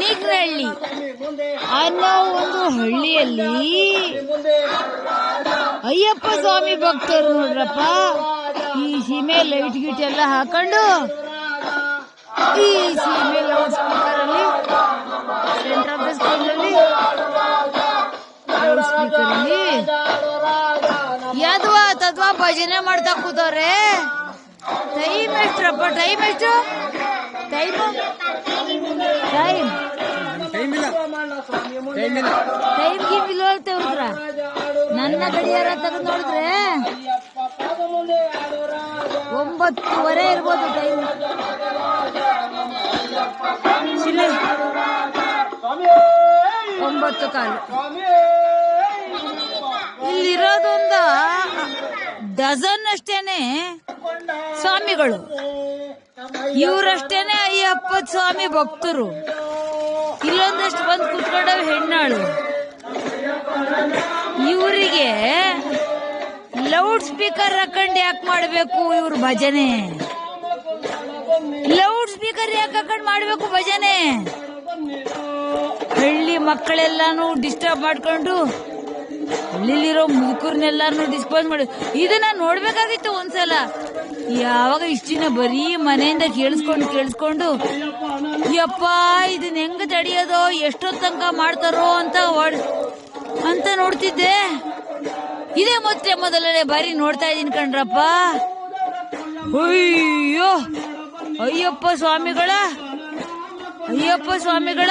ಅಣಿಗ್ರಹಳ್ಳಿ ಅನ್ನೋ ಒಂದು ಹಳ್ಳಿಯಲ್ಲಿ. ಅಯ್ಯಪ್ಪ ಸ್ವಾಮಿ ಭಕ್ತರು ನೋಡ್ರಪ್ಪ. ಈ ಸೀಮೆ ಲೈಟ್ ಗಿಟ್ ಎಲ್ಲ ಹಾಕೊಂಡು ಈ ಸೀಮೆ ಲೌಡ್ ಸ್ಪೀಕರ್ ಅಲ್ಲಿ ಸೆಂಟರ್ ಆಫ್ ದ ಅಲ್ಲಿ ಲೌಡ್ ಸ್ಪೀಕರ್ ಅಲ್ಲಿ ತದ್ವಾ ಭಜನೆ ಮಾಡ್ತಾ ಕೂತವ್ರೆ. ಟೈಮ್ ಎಷ್ಟ್ರಪ್ಪ ಟೈಮ್ ಎಷ್ಟು? ಟೈಮ್ ಟೈಮ್ ಟೈಮ್ ಗೀಮ್ ನನ್ನ ಗಡಿಯಾರ ತೆಗೆದು ನೋಡಿದ್ರೆ ಒಂಬತ್ತುವರೆ ಇರ್ಬೋದು ಟೈಮ್ ಒಂಬತ್ತು ಕಾಲು. ಇಲ್ಲಿರೋದೊಂದ ಡಜನ್ ಅಷ್ಟೇನೆ ಸ್ವಾಮಿಗಳು. ಇವರಷ್ಟೇನೆ ಅಯ್ಯಪ್ಪ ಸ್ವಾಮಿ ಭಕ್ತರು. ಇಲ್ಲೊಂದಷ್ಟು ಬಂದು ಕುತ್ಕೊಂಡವ್ ಹೆಣ್ಣಾಳು. ಇವರಿಗೆ ಲೌಡ್ ಸ್ಪೀಕರ್ ಹಾಕೊಂಡು ಯಾಕೆ ಮಾಡಬೇಕು ಇವ್ರ ಭಜನೆ? ಲೌಡ್ ಸ್ಪೀಕರ್ ಯಾಕೆ ಹಾಕೊಂಡು ಮಾಡಬೇಕು ಭಜನೆ? ಹಳ್ಳಿ ಮಕ್ಕಳೆಲ್ಲಾನು ಡಿಸ್ಟರ್ಬ್ ಮಾಡ್ಕೊಂಡು ಹಳ್ಳಿಲಿರೋ ಮುದುಕರ್ನೆಲ್ಲಾರು ಡಿಸ್ಪೋಸ್ ಮಾಡಿ. ಇದನ್ನ ನೋಡ್ಬೇಕಾಗಿತ್ತು ಒಂದ್ಸಲ. ಯಾವಾಗ ಇಷ್ಟಿನ ಬರೀ ಮನೆಯಿಂದ ಕೇಳಿಸ್ಕೊಂಡು ಕೇಳಿಸ್ಕೊಂಡು, ಯಪ್ಪ ಇದನ್ನ ಹೆಂಗ ತಡಿಯೋದೋ? ಎಷ್ಟೊತ್ ತನಕ ಮಾಡ್ತಾರೋ ಅಂತ ಅಂತ ನೋಡ್ತಿದ್ದೆ. ಇದೇ ಮತ್ತೆ ಮೊದಲನೇ ಬಾರಿ ನೋಡ್ತಾ ಇದೀನಿ ಕಣ್ರಪ್ಪ. ಅಯ್ಯೋ, ಅಯ್ಯಪ್ಪ ಸ್ವಾಮಿಗಳ ಅಯ್ಯಪ್ಪ ಸ್ವಾಮಿಗಳ.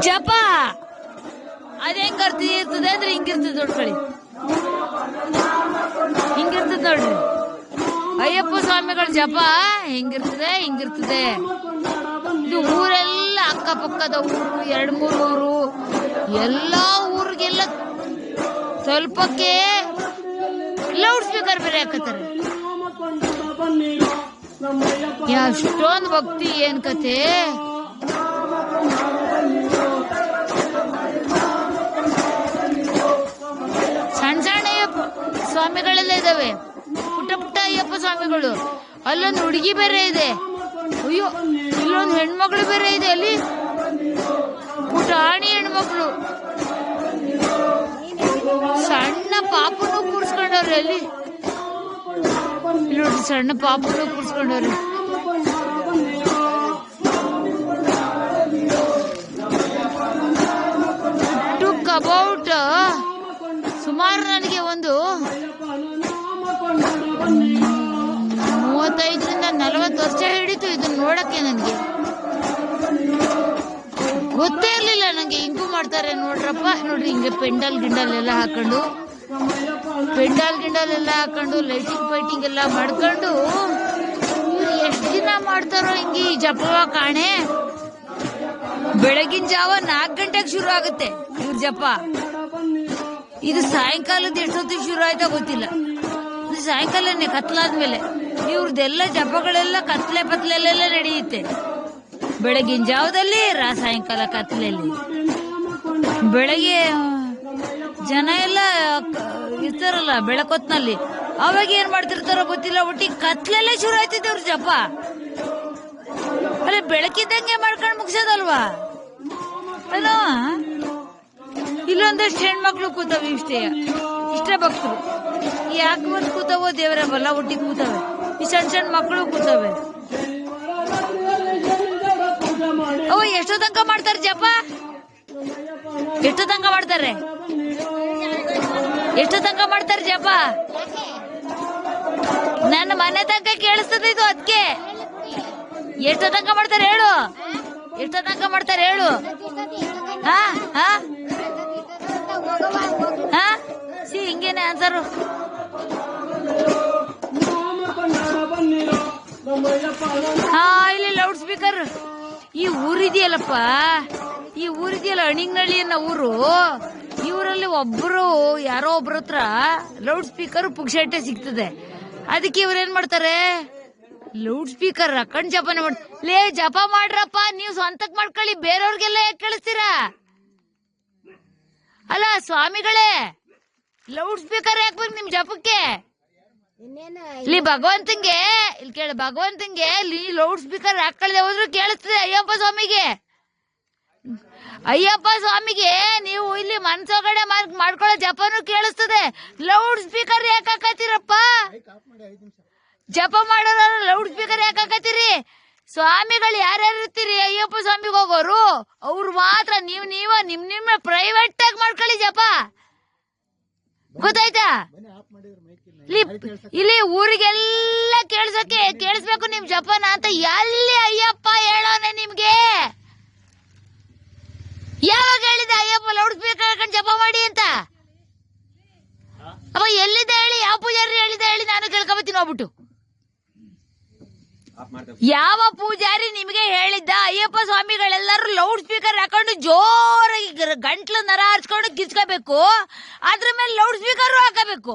ಜಪ! ಅದ್ ಹೆಂಗ್ ಅರ್ಥ ಇರ್ತದೆ ಅಂದ್ರೆ ಹಿಂಗಿರ್ತದೆ ನೋಡ್ಕೊಳ್ಳಿ ಅಯ್ಯಪ್ಪ ಸ್ವಾಮಿಗಳ ಜಪ ಹೆಂಗಿರ್ತದೆ, ಹಿಂಗಿರ್ತದೆ. ಇದು ಊರೆಲ್ಲ ಅಕ್ಕಪಕ್ಕದ ಊರು, ಎರಡ್ ಮೂರು ಊರು. ಎಲ್ಲಾ ಊರಿಗೆಲ್ಲ ಸ್ವಲ್ಪಕ್ಕೆ ಲೌಡ್ ಸ್ಪೀಕರ್ ಬೇರೆ ಹಾಕತ್ತಾರೆ. ಎಷ್ಟೊಂದು ಭಕ್ತಿ, ಏನ್ ಕತೆ ಸಣ್ಣ ಸಣ್ಣ ಸ್ವಾಮಿಗಳೆಲ್ಲ ಪುಟ್ಟ ಅಯ್ಯಪ್ಪ ಸ್ವಾಮಿಗಳು. ಅಲ್ಲೊಂದು ಹುಡುಗಿ ಬೇರೆ ಇದೆ. ಅಯ್ಯೋ, ಇಲ್ಲೊಂದು ಹೆಣ್ಮಗಳು ಬೇರೆ ಇದೆ ಅಲ್ಲಿ. ಪುಟಾಣಿ ಹೆಣ್ಮಕ್ಳು. ಸಣ್ಣ ಪಾಪನು ಕೂರ್ಸ್ಕೊಂಡವ್ರೆ ಅಲ್ಲಿ. ನೋಡ್ರಿ ಸಣ್ಣ ಪಾಪನು ಕೂರ್ಸ್ಕೊಂಡವ್ರೆ. ಟುಕ್ ಅಬೌಟ್ ಸುಮಾರು ನನಗೆ ಒಂದು ಮೂವತ್ತೈದರಿಂದ ನಲವತ್ತು ವರ್ಷ ಹಿಡಿತು ಇದನ್ನ ನೋಡಕ್ಕೆ ನನಗೆ. ಗೊತ್ತೇ ಇರಲಿಲ್ಲ ನನಗೆ ಹಿಂಗೂ ಮಾಡ್ತಾರೆ ನೋಡ್ರಪ್ಪ. ನೋಡ್ರಿ ಹಿಂಗೆ ಪೆಂಡಲ್ ಗಿಂಡಲ್ ಎಲ್ಲ ಹಾಕೊಂಡು, ಪೆಂಡಲ್ ಗಿಂಡಲ್ ಎಲ್ಲ ಹಾಕೊಂಡು ಲೈಟಿಂಗ್ ಫೈಟಿಂಗ್ ಎಲ್ಲ ಮಾಡ್ಕೊಂಡು ಎಷ್ಟು ದಿನ ಮಾಡ್ತಾರೋ ಹಿಂಗೆ ಈ ಜಪವ ಕಾಣೆ. ಬೆಳಗಿನ ಜಾವ ನಾಲ್ಕು ಗಂಟೆಗೆ ಶುರು ಆಗುತ್ತೆ ಇವ್ರ ಜಪ. ಇದು ಸಾಯಂಕಾಲದ ಎಷ್ಟೊತ್ತಿಗೆ ಶುರು ಆಯ್ತಾ ಗೊತ್ತಿಲ್ಲ. ಇದು ಸಾಯಂಕಾಲನೇ ಕತ್ಲಾದ್ಮೇಲೆ ಇವ್ರದ್ದೆಲ್ಲ ಜಪಗಳೆಲ್ಲ ಕತ್ಲೆ ಪತ್ಲೆಲ್ಲೆಲ್ಲ ನಡೆಯುತ್ತೆ. ಬೆಳಗಿನ ಜಾವದಲ್ಲಿ ರಾ ಸಾಯಂಕಾಲ ಕತ್ಲೆಯಲ್ಲಿ ಬೆಳಗ್ಗೆ ಜನ ಎಲ್ಲ ಇರ್ತಾರಲ್ಲ ಬೆಳಕೊತ್ನಲ್ಲಿ. ಅವಾಗ ಏನ್ ಮಾಡ್ತಿರ್ತಾರೋ ಗೊತ್ತಿಲ್ಲ, ಒಟ್ಟಿ ಕತ್ಲೆಲ್ಲೇ ಶುರು ಆಯ್ತಿದ್ದೆ ಅವ್ರ ಜಪ. ಅಲ್ಲ ಬೆಳಕಿದ್ದಂಗೆ ಮಾಡ್ಕೊಂಡು ಮುಗಿಸೋದಲ್ವಾ? ಇಲ್ಲೊಂದಷ್ಟು ಹೆಣ್ಮಕ್ಳು ಕೂತವೆ ಇಷ್ಟೇ. ಇಷ್ಟೇ ಭಕ್ತರು. ಯಾಕೆ ಬಂದು ಕೂತಾವೋ ದೇವರ ಬಲ್ಲ ಒಟ್ಟಿಗೆ ಕೂತಾವೆ. ಈ ಸಣ್ಣ ಸಣ್ಣ ಮಕ್ಕಳು ಕೂತವೆ. ಅವ ಎಷ್ಟೋ ತನಕ ಮಾಡ್ತಾರೆ ಜಪ? ಎಷ್ಟೋ ತನಕ ಮಾಡ್ತಾರೆ? ಎಷ್ಟೋ ತನಕ ಮಾಡ್ತಾರೆ ಜಪ? ನನ್ನ ಮನೆ ತನಕ ಕೇಳಿಸ್ತದೆ ಇದು ಅದಕ್ಕೆ ಎಷ್ಟೋ ತನಕ ಮಾಡ್ತಾರೆ ಹೇಳು? ಎಷ್ಟೋ ತನಕ ಮಾಡ್ತಾರೆ ಹೇಳು? ಹಾ ಹಾ? ಹಾ? ಸಿ ಹಿಂಗೇನೆ ಆನ್ಸರು ಹಾ, ಇಲ್ಲಿ ಲೌಡ್ ಸ್ಪೀಕರ್ ಈ ಊರಿದೆಯಲ್ಲಪ್ಪ, ಈ ಊರಿದೆಯಲ್ಲ ಅಣಿಂಗ್ನಳ್ಳಿ ಅನ್ನೋ ಊರು. ಇವರಲ್ಲಿ ಒಬ್ಬರು ಯಾರೋ ಒಬ್ರ ಹತ್ರ ಲೌಡ್ ಸ್ಪೀಕರ್ ಪುಕ್ಷಟ್ಟೆ ಸಿಗ್ತದೆ. ಅದಕ್ಕೆ ಇವ್ರೇನ್ ಮಾಡ್ತಾರೆ? ಲೌಡ್ ಸ್ಪೀಕರ್ ಅಕ್ಕಂಡ್ ಜಪನೆ ಮಾಡ್ ಲೇ, ಜಪ ಮಾಡ್ರಪ್ಪ, ನೀವು ಸ್ವಂತಕ್ ಮಾಡ್ಕೊಳ್ಳಿ, ಬೇರೆಯವ್ರಿಗೆಲ್ಲ ಯಾಕೆ ಕಳಿಸ್ತೀರಾ? ಅಲ್ಲ ಸ್ವಾಮಿಗಳೇ ಲೌಡ್ ಸ್ಪೀಕರ್ ಹಾಕ್ಬೇಕು ಬೇಕು ನಿಮ್ ಜಪಕ್ಕೆ? ಇಲ್ಲಿ ಭಗವಂತಂಗೆ ಇಲ್ಲಿ ಕೇಳ ಭಗವಂತಂಗೆ ಇಲ್ಲಿ ಲೌಡ್ ಸ್ಪೀಕರ್ ಹಾಕೊಳ್ಳದೆ ಹೋದ್ರು ಕೇಳಿಸ್ತದೆ ಅಯ್ಯಪ್ಪ ಸ್ವಾಮಿಗೆ. ಅಯ್ಯಪ್ಪ ಸ್ವಾಮಿಗೆ ನೀವು ಇಲ್ಲಿ ಮನ್ಸೊಗಡೆ ಮಾಡ್- ಮಾಡ್ಕೊಳ್ಳೋ ಜಪನು ಕೇಳಿಸ್ತದೆ. ಲೌಡ್ ಸ್ಪೀಕರ್ ಯಾಕೆ ಹಾಕತ್ತೀರಪ್ಪ? ಜಪ ಮಾಡೋರು ಲೌಡ್ ಸ್ಪೀಕರ್ ಯಾಕೆ ಹಾಕತ್ತೀರಿ? ಸ್ವಾಮಿಗಳು ಯಾರ್ಯಾರು ಇರ್ತೀರಿ? ಅಯ್ಯಪ್ಪ ಸ್ವಾಮಿಗೆ ಹೋಗೋರು? ಅವ್ರು ಮಾತ್ರ ನೀವು ನೀವ, ನಿಮ್ ನಿಮ್ಮ ಪ್ರೈವೇಟ್ ಆಗಿ ಮಾಡ್ಕೊಳ್ಳಿ ಜಪ ಗೊತ್ತಾಯ್ತಾ? ಇಲ್ಲಿ ಊರಿಗೆಲ್ಲ ಕೇಳ್ಸಕ್ಕೆ, ಕೇಳಿಸ್ಬೇಕು ನಿಮ್ ಜಪನ ಅಂತ ಎಲ್ಲಿ ಅಯ್ಯಪ್ಪ ಹೇಳೋನೆ ನಿಮ್ಗೆ? ಯಾವಾಗ ಹೇಳಿದ ಅಯ್ಯಪ್ಪ ಲೌಡ್ ಸ್ಪೀಕರ್ ಹಾಕೊಂಡು ಜಪ ಮಾಡಿ ಅಂತ? ಅಪ್ಪ ಎಲ್ಲಿದ್ದ ಹೇಳಿ? ಯಾವ ಪೂಜಾರಿ ಹೇಳಿದ ಹೇಳಿ ನಾನು ಕೇಳ್ಕೊಬತ್ತೀನಿ ಹೋಗ್ಬಿಟ್ಟು. ಯಾವ ಪೂಜಾರಿ ನಿಮಗೆ ಹೇಳಿದ್ದ ಅಯ್ಯಪ್ಪ ಸ್ವಾಮಿಗಳೆಲ್ಲರೂ ಲೌಡ್ ಸ್ಪೀಕರ್ ಹಾಕೊಂಡು ಜೋರಾಗಿ ಗಂಟ್ಲು ನರ ಹರ್ಚ್ಕೊಂಡು ಕಿಚ್ಕೋಬೇಕು ಅದ್ರ ಮೇಲೆ ಲೌಡ್ ಸ್ಪೀಕರ್ ಹಾಕಬೇಕು.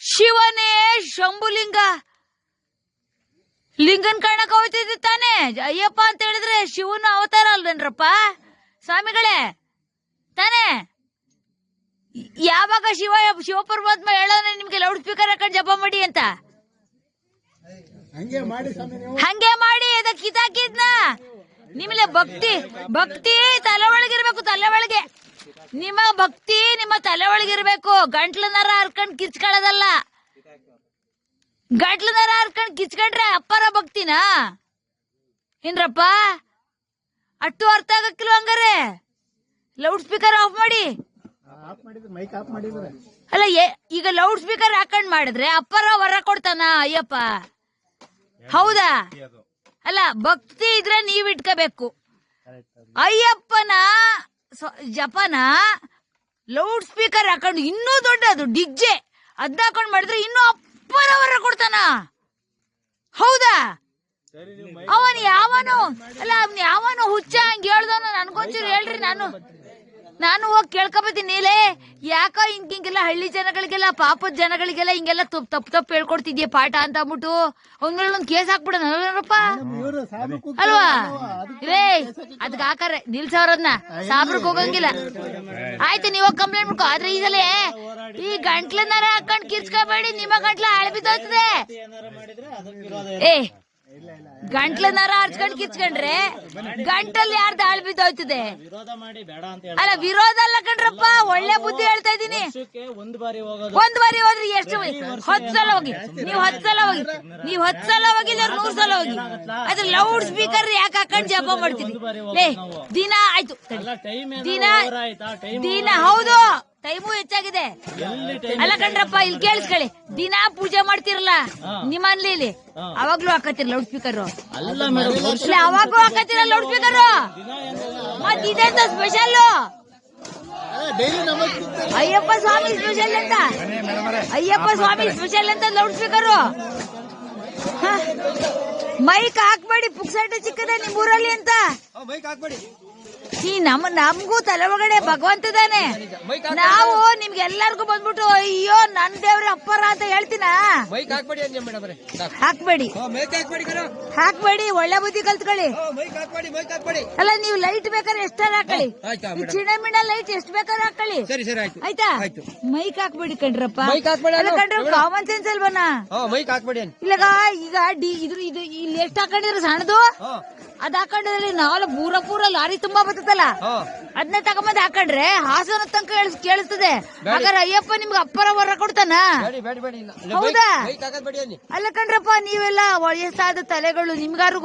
ಶಿವನೇ ಶಂಭುಲಿಂಗ. ಲಿಂಗನ್ ಕಾಣಕ್ ಹೋಗ್ತಿದ್ದ ತಾನೇ? ಅಯ್ಯಪ್ಪ ಅಂತ ಹೇಳಿದ್ರೆ ಶಿವನ ಅವತಾರ ಅಲ್ವೇನ್ರಪ್ಪ? ಸ್ವಾಮಿಗಳೇ, ತಾನೇ? ಯಾವಾಗ ಶಿವ, ಶಿವಪರಮಾತ್ಮ ಹೇಳೋಣ ನಿಮ್ಗೆ ಲೌಡ್ ಸ್ಪೀಕರ್ ಹಾಕೊಂಡು ಜಪ ಮಾಡಿ ಹಂಗೆ ಮಾಡಿ ಇದಕ್ಕೆ ಕಿತಾಕಿದ್ನ ನಿಮ್ಮಲೆ ಭಕ್ತಿ ಭಕ್ತಿ ತಲೆ ಒಳಗಿರ್ಬೇಕು ತಲೆ ಒಳಗೆ. ನಿಮ್ಮ ಭಕ್ತಿ ನಿಮ್ಮ ತಲೆ ಒಳಗಿರ್ಬೇಕು ಗಂಟ್ಲು ನರ ಹರ್ಕೊಂಡ್ ಕಿಚ್ಕೊಳ್ಳೋದಲ್ಲ ಗಂಟ್ಲನರ ಹರ್ಕೊಂಡ್ ಕಿಚ್ಕೊಂಡ್ರೆ ಅಪ್ಪರ ಭಕ್ತಿನಾ? ಏನ್ರಪ್ಪ? ಅಟ್ಟು ಅರ್ಥ ಆಗಕ್ಕಿಲ್ವ ಹಂಗಾರೆ? ಲೌಡ್ ಸ್ಪೀಕರ್ ಆಫ್ ಮಾಡಿ. ಅಲ್ಲ ಈಗ ಲೌಡ್ ಸ್ಪೀಕರ್ ಹಾಕೊಂಡ್ ಮಾಡಿದ್ರೆ ಅಪ್ಪರ ವರ ಕೊಡ್ತಾನ ಅಯ್ಯಪ್ಪ? ಹೌದಾ? ಅಲ್ಲ ಭಕ್ತಿ ಇದ್ರೆ ನೀವ್ ಇಟ್ಕೋಬೇಕು. ಅಯ್ಯಪ್ಪನ ಜಪನ ಲೌಡ್ ಸ್ಪೀಕರ್ ಹಾಕೊಂಡು ಇನ್ನೂ ದೊಡ್ಡದು ಡಿಜ್ಜೆ ಅದ್ ಹಾಕೊಂಡು ಮಾಡಿದ್ರೆ ಇನ್ನೂ ಅಪ್ಪನವರ ಕೊಡ್ತಾನ. ಹೌದಾ? ಅವನ್ ಯಾವನು ಅಲ್ಲ ಅವನ್ ಯಾವನು ಹುಚ್ಚ ಹಂಗ ಹೇಳ್ದವನು ನನ್ಗೊಂಚೂರು ಹೇಳ್ರಿ ನಾನು. ನಾನು ಹೋಗಿ ಕೇಳ್ಕೊಬತ್ತೀನಿ ನೀಲೇ. ಯಾಕೋ ಹಿಂಗ್ ಹಿಂಗೆಲ್ಲ ಹಳ್ಳಿ ಜನಗಳಿಗೆಲ್ಲ ಪಾಪದ ಜನಗಳಿಗೆಲ್ಲ ಹಿಂಗೆಲ್ಲ ತಪ್ಪು ತಪ್ಪು ತಪ್ಪು ಹೇಳ್ಕೊಡ್ತಿದ್ಯ ಪಾಠ ಅಂತ ಅಂದ್ಬಿಟ್ಟು. ಒಂದ್ ಕೇಸ್ ಹಾಕ್ಬಿಡೋಣ ಅಲ್ವಾ? ರೇ ಅದಕ್ಕೆ ಹಾಕಾರೆ ನಿಲ್ಸವ್ರದ್ನ ಸಾಬ್ರಕ್ ಹೋಗಂಗಿಲ್ಲ. ಆಯ್ತು ನೀವ್ ಕಂಪ್ಲೇಂಟ್ ಮಾಡ್ಕೊ. ಆದ್ರೆ ಈ ಸಲ ಈ ಗಂಟ್ಲನ್ನಾರ ಹಾಕೊಂಡ್ ಕಿರ್ಚ್ಕೋಬೇಡಿ ನಿಮ್ಮ ಗಂಟ್ಲ ಅಳಬಿದ್ದೋಯ್ತದೆ ಏ ಗಂಟ್ಲನಾರ ಹರ್ಚ್ಕೊಂಡ್ ಕಿಚ್ಕೊಂಡ್ರೆ ಗಂಟಲ್ಲಿ ಯಾರ್ ದಾಳ್ ಬಿದ್ದೋಯ್ತದೆ? ಅಲ್ಲ ವಿರೋಧ ಅಲ್ಲ ಕಣ್ರಪ್ಪ ಒಳ್ಳೆ ಬುದ್ಧಿ ಹೇಳ್ತಾ ಇದೀನಿ ಒಂದು ಬಾರಿ ಹೋದ್ರೆ ಎಷ್ಟು ಹತ್ತು ಸಲ ಹೋಗಿ. ನೀವ್ ಹತ್ ಸಲ ಹೋಗಿ. ನೀವ್ ಹತ್ ಸಲ ಹೋಗಿ ನೂರ್ ಸಲ ಹೋಗಿ? ಅದ್ರ ಲೌಡ್ ಸ್ಪೀಕರ್ ಯಾಕೆ ಹಾಕೊಂಡ್ ಜಪ ಮಾಡ್ತೀನಿ ದಿನ ಆಯ್ತು. ದಿನ ದಿನ ಹೌದು. ಟೈಮು ಹೆಚ್ಚಾಗಿದೆ. ಅಲ್ಲ ಕಣ್ರಪ್ಪ ಇಲ್ಲಿ ಕೇಳಿಸ್ಕೊಳ್ಳಿ. ದಿನ ಪೂಜೆ ಮಾಡ್ತಿರಲ್ಲ ನಿಮ್ಮ ಇಲ್ಲಿ ಅವಾಗ್ಲೂ ಹಾಕತ್ತಿರ ಲೌಡ್ ಸ್ಪೀಕರ್ ಅವಾಗೂ ಹಾಕತ್ತಿರ ಲೌಡ್ ಸ್ಪೀಕರ್ ಮತ್ ಇದೆಂತ ಸ್ಪೆಷಲ್ ಅಯ್ಯಪ್ಪ ಸ್ವಾಮಿ ಸ್ಪೆಷಲ್ ಅಂತ. ಅಯ್ಯಪ್ಪ ಸ್ವಾಮಿ ಸ್ಪೆಷಲ್ ಅಂತ ಲೌಡ್ ಸ್ಪೀಕರ್ ಮೈಕ್ ಹಾಕ್ಬೇಡಿ ಪುಕ್ಸಟ್ಟೆ ಚಿಕ್ಕದ ನಿಮ್ ಊರಲ್ಲಿ ಅಂತ ಮೈಕ್ ಹಾಕ್ಬೇಡಿ. ಈ ನಮ್ ನಮ್ಗೂ ತಲೆ ಒಳಗಡೆ ಭಗವಂತದಾನೆ ನಾವು ನಿಮ್ಗೆ ಎಲ್ಲರಿಗೂ ಬಂದ್ಬಿಟ್ಟು ಅಯ್ಯೋ ನನ್ ದೇವ್ರ ಅಪ್ಪರ ಅಂತ ಹೇಳ್ತೀನ? ಹಾಕ್ಬೇಡಿ ಹಾಕ್ಬೇಡಿ. ಒಳ್ಳೆ ಬುದ್ಧಿ ಕಲ್ತ್ಕೊಳ್ಳಿ. ಅಲ್ಲ ನೀವು ಲೈಟ್ ಬೇಕಾದ್ರೆ ಎಷ್ಟಾರ ಹಾಕೊಳ್ಳಿ ಈ ಚಿಣಮಿಣ ಲೈಟ್ ಎಷ್ಟ್ ಬೇಕಾದ್ರೆ ಹಾಕೊಳ್ಳಿ ಆಯ್ತು. ಮೈಕ್ ಹಾಕ್ಬೇಡಿ ಕಣ್ರಪ್ಪ. ಅಲ್ಲ, ಕಾಮನ್ ಸೆನ್ಸ್ ಅಲ್ವನಾ ಇಲ್ಲಗ ಈಗ ಡಿ ಇದ್ರ ಇದು ಇಲ್ಲಿ ಎಷ್ಟು ಹಾಕೊಂಡಿದ್ರು ಸಣ್ಣದು? ಅದ್ ಹಾಕೊಂಡಿದ್ರೆ ನಾಳೆ ಪೂರ ಪೂರ ಲಾರಿ ತುಂಬಾ ಬರ್ತದಲ್ಲ ಹಾ. ಅದನ್ನ ತಗೊಂಬಂದ್ ಹಾಕೊಂಡ್ರೆ ಹಾಸನ ತನಕ ಕೇಳಿಸ್- ಕೇಳಿಸ್ತದೆ ಹಾಗಾದ್ರೆ ಅಯ್ಯಪ್ಪ ನಿಮ್ಗೆ ಅಪ್ಪರ ವರ ಕೊಡ್ತಾನ? ಬೇಡಿ ಬೇಡಿ ಬೇಡಿ. ಇಲ್ಲ ಹೌದಾ? ಅಲ್ಲ. ಕಣ್ರಪ್ಪ ನೀವೆಲ್ಲ ವಯಸ್ಸಾದ ತಲೆಗಳು ನಿಮ್ಗಾರು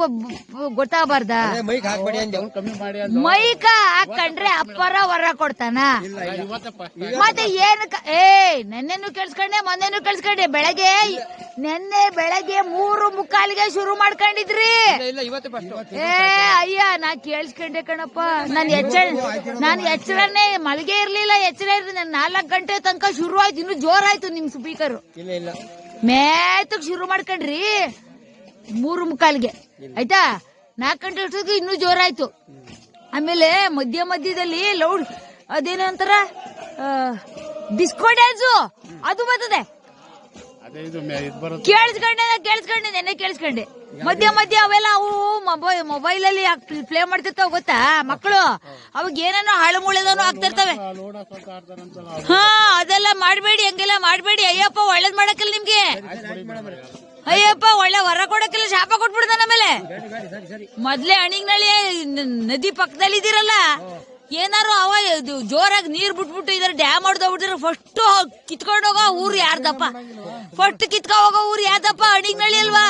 ಗೊತ್ತಾಗಬಾರ್ದ? ಮೈಕ್ ಹಾಕೊಂಡ್ರೆ ಅಪ್ಪರ ವರ ಕೊಡ್ತಾನ? ಮತ್ತೆ ಏನ್ ಏ ನೆನ್ನೆನು ಕೇಳಿಸ್ಕೊಂಡೆ ಮೊನ್ನೆನು ಕೇಳಿಸ್ಕೊಂಡೆ. ಬೆಳಗ್ಗೆ ನೆನ್ನೆ ಬೆಳಗ್ಗೆ ಮೂರು ಮುಕ್ಕಾಲಿಗೆ ಶುರು ಮಾಡ್ಕೊಂಡಿದ್ರಿ. ಇಲ್ಲ ಇವತ್ತೇ ಫಸ್ಟ್ ಏ ಅಯ್ಯ ನಾ ಕೇಳಿಸ್ಕೊಂಡೆ ಕಣಪ್ಪ. ನಾನ್ ಎಚ್ಚರ ನಾನು ಎಚ್ಚರನೇ ಮಲಗೆ ಇರ್ಲಿಲ್ಲ ಎಚ್ಚರ ಇರ್ಲಿ ನಾನು ನಾಲ್ಕು ಗಂಟೆ ತನಕ ಶುರು ಆಯ್ತು ಇನ್ನು ಜೋರಾಯ್ತು ನಿಮ್ ಸ್ಪೀಕರ್ ಮೇತಕ್ ಶುರು ಮಾಡ್ಕೊಂಡ್ರಿ. ಮೂರು ಮುಕ್ಕಾಲ್ಗೆ. ಆಯ್ತಾ? ನಾಲ್ಕು ಗಂಟೆ ಅಷ್ಟೊತ್ತಿಗೆ ಇನ್ನೂ ಜೋರಾಯ್ತು ಆಮೇಲೆ ಮಧ್ಯ ಮಧ್ಯದಲ್ಲಿ ಲೌಡ್ ಅದೇನೋ ಅಂತಾರ ಡಿಸ್ಕೋ ಡ್ಯಾನ್ಸು ಅದು ಬರ್ತದೆ. ಕೇಳಿಸ್ಕೊಂಡೆ ಕೇಳಿಸ್ಕೊಂಡೆ ನೆನ್ನೆ ಕೇಳಿಸ್ಕೊಂಡೆ. ಮಧ್ಯ ಮಧ್ಯ ಅವೆಲ್ಲ ಅವು ಮೊಬೈಲ್ ಮೊಬೈಲ್ ಅಲ್ಲಿ ಪ್ಲೇ ಮಾಡ್ತಿರ್ತಾವ ಗೊತ್ತಾ ಮಕ್ಕಳು ಅವಾಗ ಏನೇನೋ ಹಾಳು ಮುಳೆದನು ಆಗ್ತಿರ್ತವೆ. ಹಾ ಅದೆಲ್ಲ ಮಾಡ್ಬೇಡಿ ಹಂಗೆಲ್ಲ ಮಾಡ್ಬೇಡಿ. ಅಯ್ಯಪ್ಪ ಒಳ್ಳೇದ್ ಮಾಡಕ್ಕಿಲ್ಲ ನಿಮ್ಗೆ. ಅಯ್ಯಪ್ಪ ಒಳ್ಳೆ ಹೊರ ಕೊಡಕ್ಕಿಲ್ಲ ಶಾಪ ಕೊಟ್ಬಿಡ್ದ ಮೇಲೆ. ಮೊದ್ಲೇ ಅಣಿಗ್ನಳ್ಳಿ ನದಿ ಪಕ್ಕದಲ್ಲಿ ಇದೀರಲ್ಲ ಏನಾರು ಅವ ಇದು ಜೋರಾಗಿ ನೀರ್ ಬಿಟ್ಬಿಟ್ಟು ಇದ್ರೆ ಡ್ಯಾಮ್ ಹೊಡ್ದೋಗ್ಬಿಟ್ಟಿದ್ರೆ ಫಸ್ಟ್ ಕಿತ್ಕೊಂಡು ಹೋಗೋ ಊರು ಯಾರ್ದಪ್ಪ? ಫಸ್ಟ್ ಕಿತ್ಕೊ ಹೋಗೋ ಊರು ಯಾರ್ದಪ್ಪ? ಮೇಳಿ ಅಲ್ವಾ?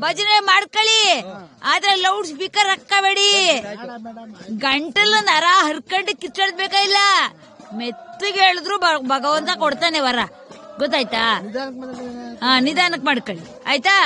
ಭಜನೆ ಮಾಡ್ಕೊಳ್ಳಿ ಆದ್ರೆ ಲೌಡ್ ಸ್ಪೀಕರ್ ಹಾಕಬೇಡಿ ಗಂಟಲ ನರ ಹರ್ಕೊಂಡು ಕಿತ್ಕೊಳ್ಬೇಕಾಗಿಲ್ಲ ಇಲ್ಲ? ಮೆತ್ತಗೆ ಹೇಳಿದ್ರು ಭಗವಂತ ಕೊಡ್ತಾನೆ ವರ. ಗೊತ್ತಾಯ್ತಾ? ಹಾ ನಿಧಾನಕ್ಕೆ ಮಾಡ್ಕೊಳ್ಳಿ. ಆಯ್ತಾ?